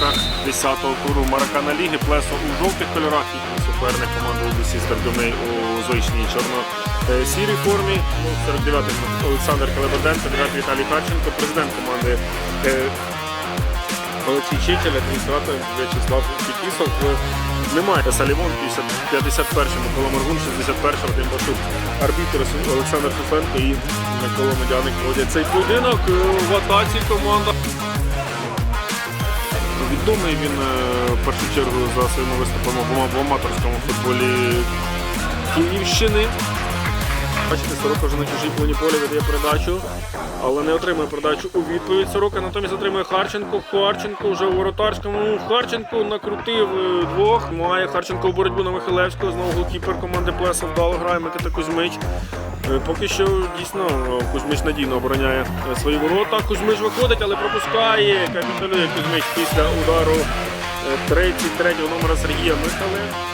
рамках 10-го туру Маракана Ліги. Плесо у жовтих кольорах і суперник команди УБС Стардюни у звичній чорно-сірій формі. Ну, 49-й Олександр Калебоденко, 9 Віталій Харченко, президент команди е, Олексій Чичель, адміністратор В'ячеслав Пікісов. Немає Салівон, 51 Микола Моргун, 61 Вадим Башук. Арбітр Олександр Суфенко і Микола Медяник проводять цей поєдинок. Е, В атаці команда. Відомий він е, в першу чергу за своїми виступами в аматорському футболі Київщини. Бачите, Сорока вже на чужій половині поля видає передачу, але не отримує передачу у відповідь. Сорока натомість отримує Харченко. Харченко вже у воротарському. Харченко накрутив е, двох. Має Харченко у боротьбу на Михайлевського. Знову голкіпер команди Плеса вдало грає Микита Кузьмич. Е, Поки що дійсно е, Кузьмич надійно обороняє е, свої ворота. Кузьмич виходить, але пропускає. Капіталює Кузьмич після удару е, 33-го номера Сергія Михале.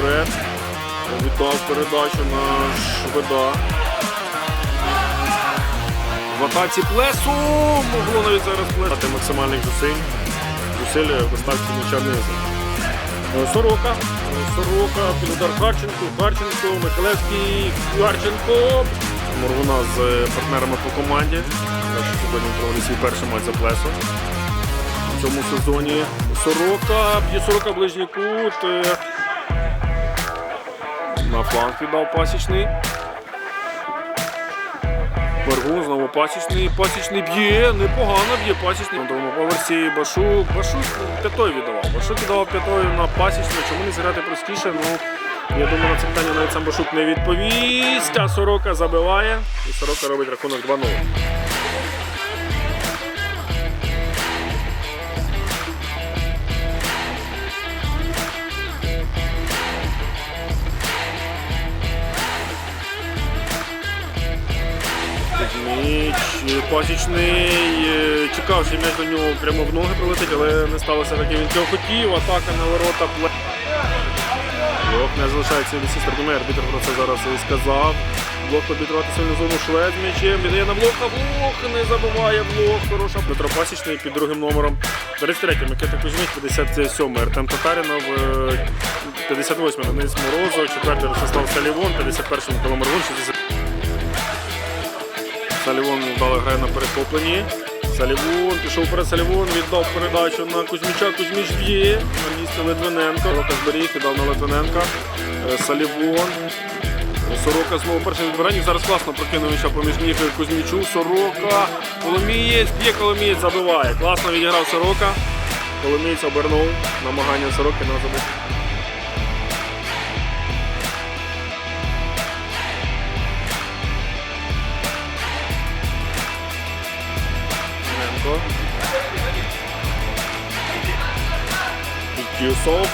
вперед. Вітав передачу на Шведа. В атаці плесу могло навіть зараз плесати максимальних зусиль. Зусиль в поставці м'яча низу. Е, Сорока. Е, Сорока, під Харченко, Харченко, Михайлевський, Харченко. Моргуна з е, партнерами по команді. Бачу, Сьогодні проводить свій перший матч за плесо. В цьому сезоні Сорока, б'є Сорока ближній кут. е, на фланг віддав пасічний. Бергун знову пасічний. Пасічний б'є, непогано б'є пасічний. На другому поверсі Башук. Башук п'ятою віддавав. Башук віддавав п'ятою на пасічну. Чому не зіграти простіше? Ну, я думаю, на це питання навіть сам Башук не відповість. А Сорока забиває. І Сорока робить рахунок 2-0. Кузьміч, пасічний, е, чекав, що м'яч до нього прямо в ноги прилетить, але не сталося так, як він цього хотів. Атака на ворота. Блок не залишається від сістер Думей, арбітр про це зараз і сказав. Блок обідрати сильну зону швед м'ячем, віддає на блока, блок не забиває блок. Хороша. Дмитро Пасічний під другим номером. 33-й Микита Кузьміч, 57-й. Артем Татаринов, е, 58 Денис Морозов, 4-й Ростислав Салівон, 51-й Микола Маргун, 60 Салівон вдало грає на перехопленні. Салівон пішов вперед, Салівон віддав передачу на Кузьміча. Кузьміч б'є на місце Литвиненко. Сорока зберіг, віддав на Литвиненка. Е, Салівон. Сорока знову перший відбирання. Зараз класно прокинув м'яча поміж ніг Кузьмічу. Сорока. Коломієць б'є, Коломієць забиває. Класно відіграв Сорока. Коломієць обернув намагання Сороки на забити. Литвиненко. Кісов,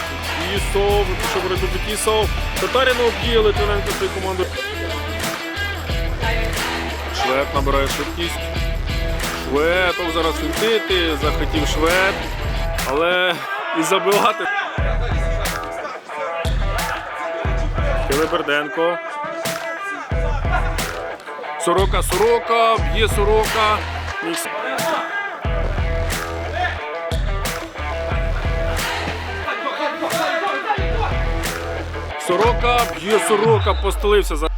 Кісов, пішов боротьбу Кісов. Татарінов б'є Литвиненко свою команду. Швед набирає швидкість. Шведов зараз фінтити, захотів швед, але і забивати. Килиберденко. Сорока, сорока, б'є сорока. Сорока, б'є сорока, постелився за.